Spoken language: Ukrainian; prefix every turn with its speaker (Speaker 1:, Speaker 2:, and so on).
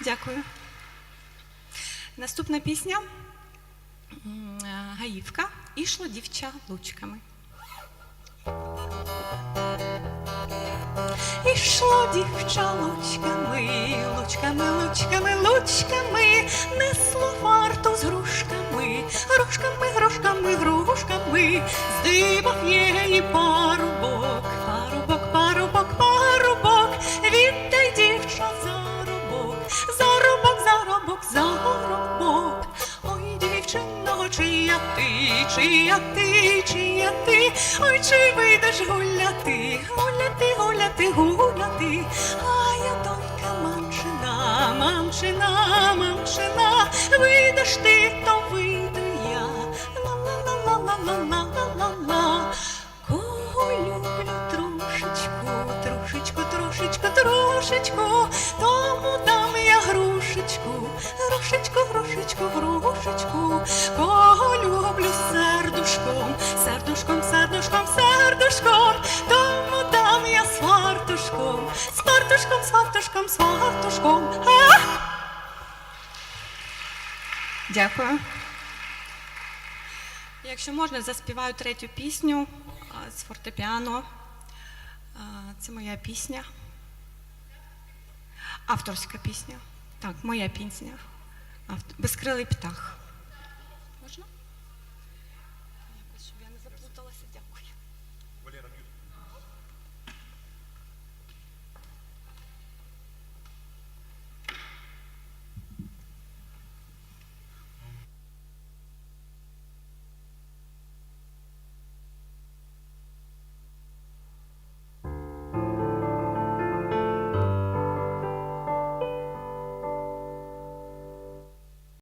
Speaker 1: Дякую. Наступна пісня е, Гаївка. Ішло дівча лучками. Ішло дівча лучками, лучками, лучками, лучками, несло варту з грушками, грушками, грушками, грушками, здибав її парубок, парубок, Ой, чия ти, чия ти, ой, чи вийдеш гуляти, гуляти, гуляти, гуляти, а я донька мамчина, мамчина, мамчина, вийдеш ти, то вийду я. Ла-ла-ла-ла-ла-ла-ла-ла. Кого люблю трошечку, трошечку, трошечку, трошечку, тому дам я грушечку, грушечку, грушечку, грушечку. Дякую. Якщо можна, заспіваю третю пісню з фортепіано. Це моя пісня. Авторська пісня. Так, моя пісня. Безкрилий птах.